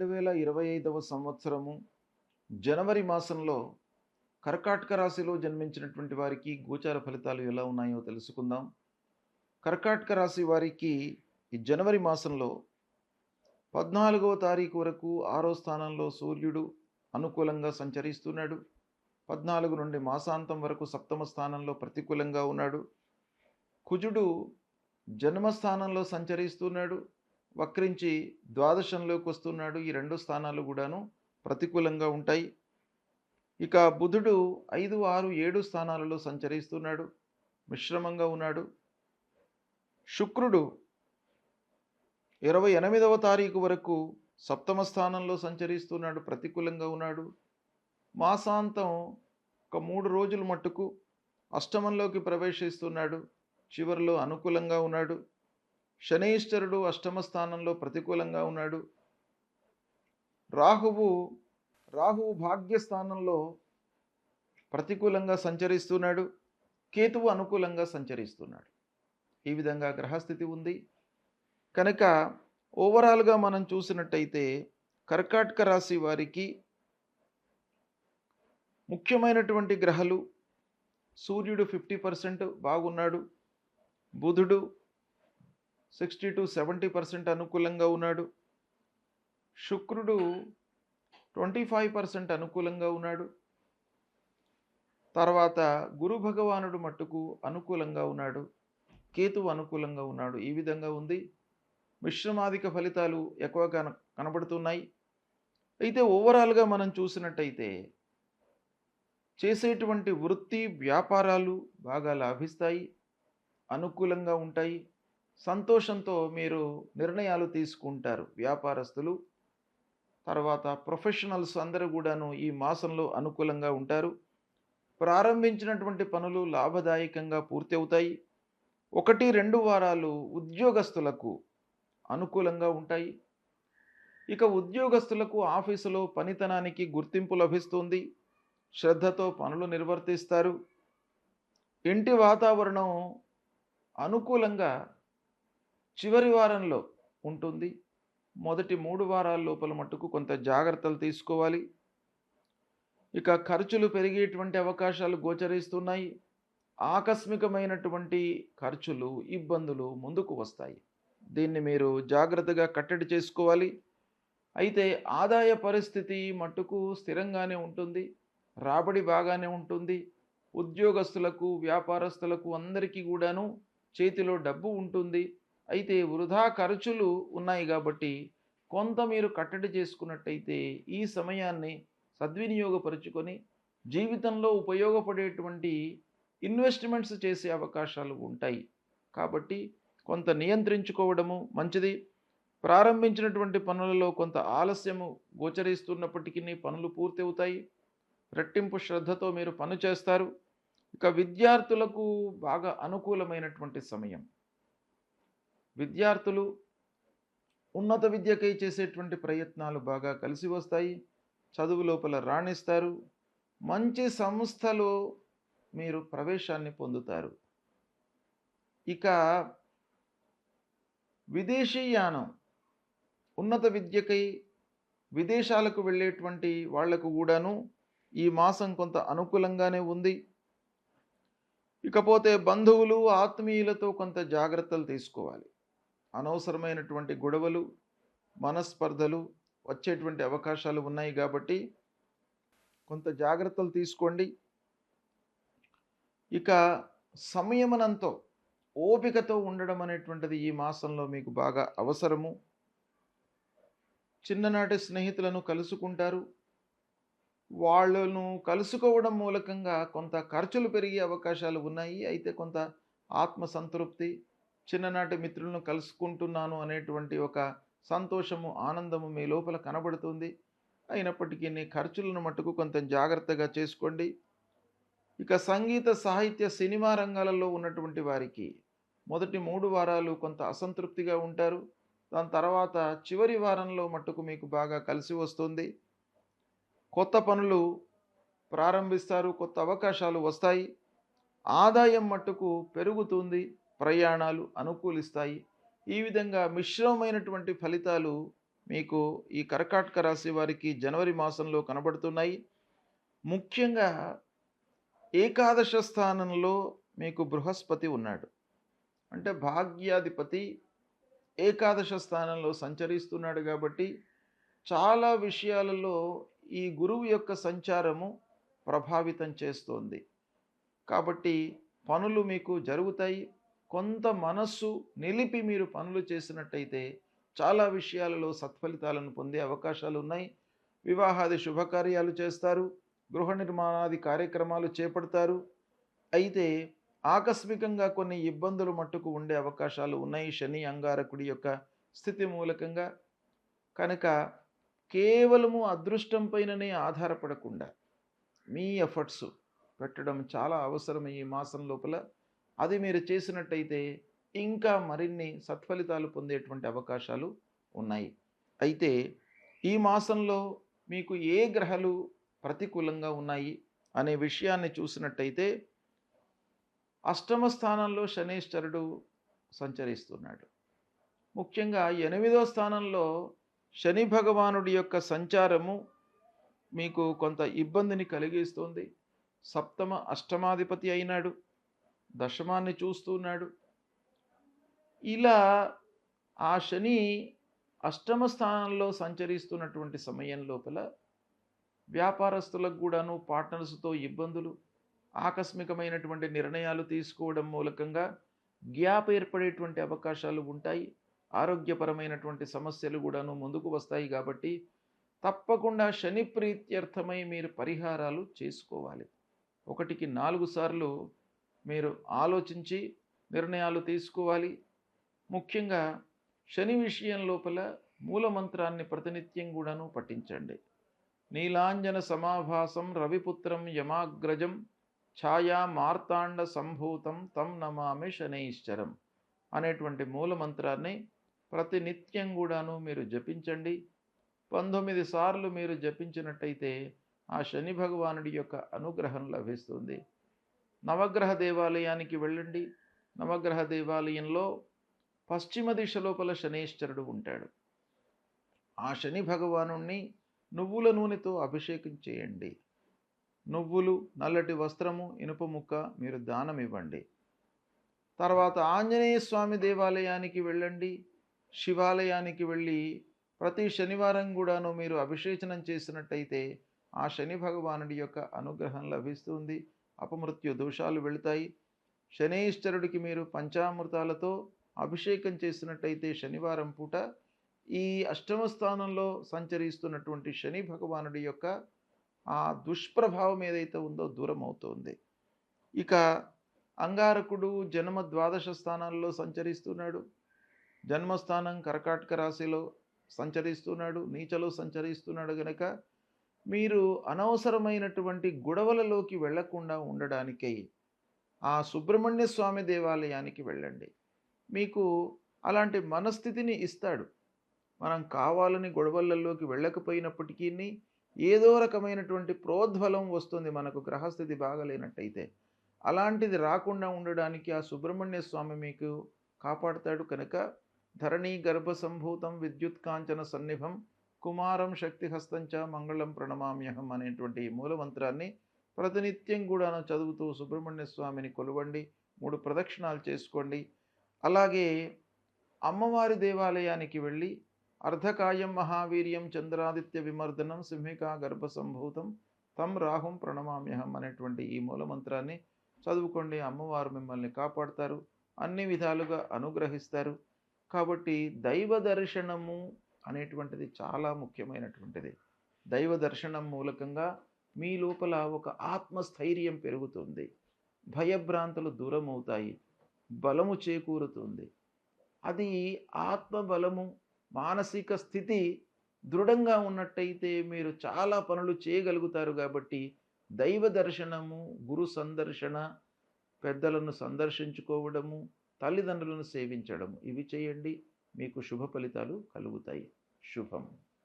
రెండు వేల ఇరవై ఐదవ సంవత్సరము జనవరి మాసంలో కర్కాటక రాశిలో జన్మించినటువంటి వారికి గోచార ఫలితాలు ఎలా ఉన్నాయో తెలుసుకుందాం. కర్కాటక రాశి వారికి ఈ జనవరి మాసంలో పద్నాలుగవ తారీఖు వరకు ఆరో స్థానంలో సూర్యుడు అనుకూలంగా సంచరిస్తున్నాడు. పద్నాలుగు నుండి మాసాంతం వరకు సప్తమ స్థానంలో ప్రతికూలంగా ఉన్నాడు. కుజుడు జన్మస్థానంలో సంచరిస్తున్నాడు. వక్రించి ద్వాదశంలోకి వస్తున్నాడు. ఈ రెండు స్థానాలు కూడాను ప్రతికూలంగా ఉంటాయి. ఇక బుధుడు ఐదు ఆరు ఏడు స్థానాలలో సంచరిస్తున్నాడు. మిశ్రమంగా ఉన్నాడు. శుక్రుడు ఇరవై ఎనిమిదవ తారీఖు వరకు సప్తమ స్థానంలో సంచరిస్తున్నాడు. ప్రతికూలంగా ఉన్నాడు. మాసాంతం ఒక మూడు రోజులు మట్టుకు అష్టమంలోకి ప్రవేశిస్తున్నాడు. చివరిలో అనుకూలంగా ఉన్నాడు. శనీశ్వరుడు అష్టమ స్థానంలో ప్రతికూలంగా ఉన్నాడు. రాహువు రాహువు భాగ్యస్థానంలో ప్రతికూలంగా సంచరిస్తున్నాడు. కేతువు అనుకూలంగా సంచరిస్తున్నాడు. ఈ విధంగా గ్రహస్థితి ఉంది. కనుక ఓవరాల్గా మనం చూసినట్టయితే కర్కాటక రాశి వారికి ముఖ్యమైనటువంటి గ్రహాలు సూర్యుడు ఫిఫ్టీ పర్సెంట్ బాగున్నాడు. బుధుడు సిక్స్టీ టు సెవెంటీ పర్సెంట్ అనుకూలంగా ఉన్నాడు. శుక్రుడు ట్వంటీ ఫైవ్ పర్సెంట్ అనుకూలంగా ఉన్నాడు. తర్వాత గురు భగవానుడు మట్టుకు అనుకూలంగా ఉన్నాడు. కేతువు అనుకూలంగా ఉన్నాడు. ఈ విధంగా ఉంది. మిశ్రమాధిక ఫలితాలు ఎక్కువగా కన- కనబడుతున్నాయి. అయితే ఓవరాల్గా మనం చూసినట్టయితే చేసేటువంటి వృత్తి వ్యాపారాలు బాగా లాభిస్తాయి. అనుకూలంగా ఉంటాయి. సంతోషంతో మీరు నిర్ణయాలు తీసుకుంటారు. వ్యాపారస్తులు తర్వాత ప్రొఫెషనల్స్ అందరూ కూడాను ఈ మాసంలో అనుకూలంగా ఉంటారు. ప్రారంభించినటువంటి పనులు లాభదాయకంగా పూర్తి అవుతాయి ఒకటి రెండు వారాలు ఉద్యోగస్తులకు అనుకూలంగా ఉంటాయి. ఇక ఉద్యోగస్తులకు ఆఫీసులో పనితనానికి గుర్తింపు లభిస్తుంది. శ్రద్ధతో పనులు నిర్వర్తిస్తారు. ఇంటి వాతావరణం అనుకూలంగా చివరి వారంలో ఉంటుంది. మొదటి మూడు వారాల లోపల మట్టుకు కొంత జాగ్రత్తలు తీసుకోవాలి. ఇక ఖర్చులు పెరిగేటువంటి అవకాశాలు గోచరిస్తున్నాయి. ఆకస్మికమైనటువంటి ఖర్చులు ఇబ్బందులు ముందుకు వస్తాయి. దీన్ని మీరు జాగ్రత్తగా కట్టడి చేసుకోవాలి. అయితే ఆదాయ పరిస్థితి మట్టుకు స్థిరంగానే ఉంటుంది. రాబడి బాగానే ఉంటుంది. ఉద్యోగస్తులకు వ్యాపారస్తులకు అందరికీ కూడాను చేతిలో డబ్బు ఉంటుంది. అయితే వృధా ఖర్చులు ఉన్నాయి కాబట్టి కొంత మీరు కట్టడి చేసుకున్నట్టయితే ఈ సమయాన్ని సద్వినియోగపరుచుకొని జీవితంలో ఉపయోగపడేటువంటి ఇన్వెస్ట్మెంట్స్ చేసే అవకాశాలు ఉంటాయి. కాబట్టి కొంత నియంత్రించుకోవడము మంచిది. ప్రారంభించినటువంటి పనులలో కొంత ఆలస్యము గోచరిస్తున్నప్పటికీ పనులు పూర్తి అవుతాయి రెట్టింపు శ్రద్ధతో మీరు పని చేస్తారు. ఇక విద్యార్థులకు బాగా అనుకూలమైనటువంటి సమయం. విద్యార్థులు ఉన్నత విద్యకై చేసేటువంటి ప్రయత్నాలు బాగా కలిసి వస్తాయి. చదువు లోపల రాణిస్తారు. మంచి సంస్థలో మీరు ప్రవేశాన్ని పొందుతారు. ఇక విదేశీయానం ఉన్నత విద్యకై విదేశాలకు వెళ్ళేటువంటి వాళ్ళకు కూడాను ఈ మాసం కొంత అనుకూలంగానే ఉంది. ఇకపోతే బంధువులు ఆత్మీయులతో కొంత జాగ్రత్తలు తీసుకోవాలి. అనవసరమైనటువంటి గొడవలు మనస్పర్ధలు వచ్చేటువంటి అవకాశాలు ఉన్నాయి కాబట్టి కొంత జాగ్రత్తలు తీసుకోండి. ఇక సంయమనంతో ఓపికతో ఉండడం అనేటువంటిది ఈ మాసంలో మీకు బాగా అవసరము. చిన్ననాటి స్నేహితులను కలుసుకుంటారు. వాళ్ళను కలుసుకోవడం మూలకంగా కొంత ఖర్చులు పెరిగే అవకాశాలు ఉన్నాయి. అయితే కొంత ఆత్మసంతృప్తి చిన్ననాటి మిత్రులను కలుసుకుంటున్నాను అనేటువంటి ఒక సంతోషము ఆనందము మీ లోపల కనబడుతుంది. అయినప్పటికీ నీ ఖర్చులను మట్టుకు కొంత జాగ్రత్తగా చేసుకోండి. ఇక సంగీత సాహిత్య సినిమా రంగాలలో ఉన్నటువంటి వారికి మొదటి మూడు వారాలు కొంత అసంతృప్తిగా ఉంటారు. దాని తర్వాత చివరి వారంలో మట్టుకు మీకు బాగా కలిసి వస్తుంది. కొత్త పనులు ప్రారంభిస్తారు కొత్త అవకాశాలు వస్తాయి. ఆదాయం మట్టుకు పెరుగుతుంది. ప్రయాణాలు అనుకూలిస్తాయి. ఈ విధంగా మిశ్రమమైనటువంటి ఫలితాలు మీకు ఈ కర్కాటక రాశి వారికి జనవరి మాసంలో కనబడుతున్నాయి. ముఖ్యంగా ఏకాదశ స్థానంలో మీకు బృహస్పతి ఉన్నాడు. అంటే భాగ్యాధిపతి ఏకాదశ స్థానంలో సంచరిస్తున్నాడు కాబట్టి చాలా విషయాలలో ఈ గురువు యొక్క సంచారము ప్రభావితం చేస్తోంది. కాబట్టి పనులు మీకు జరుగుతాయి. కొంత మనస్సు నిలిపి మీరు పనులు చేసినట్టయితే చాలా విషయాలలో సత్ఫలితాలను పొందే అవకాశాలు ఉన్నాయి. వివాహాది శుభకార్యాలు చేస్తారు. గృహ నిర్మాణాది కార్యక్రమాలు చేపడతారు. అయితే ఆకస్మికంగా కొన్ని ఇబ్బందులు మట్టుకు ఉండే అవకాశాలు ఉన్నాయి శని అంగారకుడి యొక్క స్థితి మూలకంగా. కనుక కేవలము అదృష్టం పైననే ఆధారపడకుండా మీ ఎఫర్ట్స్ పెట్టడం చాలా అవసరం ఈ మాసం లోపల అది మీరు చేసినట్టయితే ఇంకా మరిన్ని సత్ఫలితాలు పొందేటువంటి అవకాశాలు ఉన్నాయి. అయితే ఈ మాసంలో మీకు ఏ గ్రహాలు ప్రతికూలంగా ఉన్నాయి అనే విషయాన్ని చూసినట్టయితే అష్టమ స్థానంలో శనేశ్వరుడు సంచరిస్తున్నాడు. ముఖ్యంగా ఎనిమిదో స్థానంలో శని భగవానుడి యొక్క సంచారము మీకు కొంత ఇబ్బందిని కలిగిస్తుంది. సప్తమ అష్టమాధిపతి అయినాడు. దశమాన్ని చూస్తున్నాడు ఇలా ఆ శని అష్టమ స్థానంలో సంచరిస్తున్నటువంటి సమయం లోపల వ్యాపారస్తులకు కూడాను పార్ట్నర్స్తో ఇబ్బందులు ఆకస్మికమైనటువంటి నిర్ణయాలు తీసుకోవడం మూలకంగా గ్యాప్ ఏర్పడేటువంటి అవకాశాలు ఉంటాయి. ఆరోగ్యపరమైనటువంటి సమస్యలు కూడాను ముందుకు వస్తాయి కాబట్టి తప్పకుండా శని ప్రీత్యర్థమై మీరు పరిహారాలు చేసుకోవాలి. ఒకటికి నాలుగు సార్లు మీరు ఆలోచించి నిర్ణయాలు తీసుకోవాలి. ముఖ్యంగా శని విషయం లోపల మూలమంత్రాన్ని ప్రతినిత్యం కూడాను పఠించండి. నీలాంజన సమాభాసం రవిపుత్రం యమాగ్రజం ఛాయా మార్తాండ సంభూతం తం నమామి శనైశ్చరం అనేటువంటి మూలమంత్రాన్ని ప్రతినిత్యం కూడాను మీరు జపించండి. పంతొమ్మిది సార్లు మీరు జపించినట్టయితే ఆ శని భగవానుడి యొక్క అనుగ్రహం లభిస్తుంది. నవగ్రహ దేవాలయానికి వెళ్ళండి. నవగ్రహ దేవాలయంలో పశ్చిమ దిశ లోపల శనేశ్వరుడు ఉంటాడు. ఆ శని భగవాను నువ్వుల నూనెతో అభిషేకం చేయండి. నువ్వులు నల్లటి వస్త్రము ఇనుప ముక్క మీరు దానం ఇవ్వండి. తర్వాత ఆంజనేయ స్వామి దేవాలయానికి వెళ్ళండి. శివాలయానికి వెళ్ళి ప్రతి శనివారం కూడాను మీరు అభిషేచనం చేసినట్టయితే ఆ శని భగవానుడి యొక్క అనుగ్రహం లభిస్తుంది. అపమృత్యు దోషాలు వెళుతాయి. శనేశ్వరుడికి మీరు పంచామృతాలతో అభిషేకం చేసినట్టయితే శనివారం పూట ఈ అష్టమ స్థానంలో సంచరిస్తున్నటువంటి శని భగవానుడి యొక్క ఆ దుష్ప్రభావం ఏదైతే ఉందో దూరం అవుతుంది ఇక అంగారకుడు జన్మ ద్వాదశ స్థానాల్లో సంచరిస్తున్నాడు. జన్మస్థానం కర్కాటక రాశిలో సంచరిస్తున్నాడు. నీచలో సంచరిస్తున్నాడు గనక మీరు అనవసరమైనటువంటి గొడవలలోకి వెళ్ళకుండా ఉండడానికై ఆ సుబ్రహ్మణ్య స్వామి దేవాలయానికి వెళ్ళండి. మీకు అలాంటి మనస్థితిని ఇస్తాడు. మనం కావాలని గొడవలలోకి వెళ్ళకపోయినప్పటికీ ఏదో రకమైనటువంటి ప్రోద్బలం వస్తుంది మనకు గ్రహస్థితి బాగలేనట్టయితే. అలాంటిది రాకుండా ఉండడానికి ఆ సుబ్రహ్మణ్య స్వామి మీకు కాపాడుతాడు. కనుక ధరణీ గర్భ సంభూతం విద్యుత్ కాంచన సన్నిభం కుమారం శక్తిహస్తంచ మంగళం ప్రణమామ్యహం అనేటువంటి మూలమంత్రాన్ని ప్రతినిత్యం కూడా చదువుతూ సుబ్రహ్మణ్య స్వామిని కొలవండి మూడు ప్రదక్షిణాలు చేసుకోండి. అలాగే అమ్మవారి దేవాలయానికి వెళ్ళి అర్ధకాయం మహావీర్యం చంద్రాదిత్య విమర్దనం సింహికా గర్భసంభూతం తం రాహుం ప్రణమామ్యహం అనేటువంటి ఈ మూలమంత్రాన్ని చదువుకోండి. అమ్మవారు మిమ్మల్ని కాపాడతారు అన్ని విధాలుగా అనుగ్రహిస్తారు. కాబట్టి దైవ దర్శనము అనేటువంటిది చాలా ముఖ్యమైనటువంటిది. దైవ దర్శనం మూలకంగా మీ లోపల ఒక ఆత్మస్థైర్యం పెరుగుతుంది. భయభ్రాంతులు దూరం అవుతాయి బలము చేకూరుతుంది. అది ఆత్మబలము మానసిక స్థితి దృఢంగా ఉన్నట్టయితే మీరు చాలా పనులు చేయగలుగుతారు కాబట్టి దైవ దర్శనము గురు సందర్శన పెద్దలను సందర్శించుకోవడము తల్లిదండ్రులను సేవించడము ఇవి చేయండి. మీకు శుభ ఫలితాలు కలుగుతాయి. శుభం.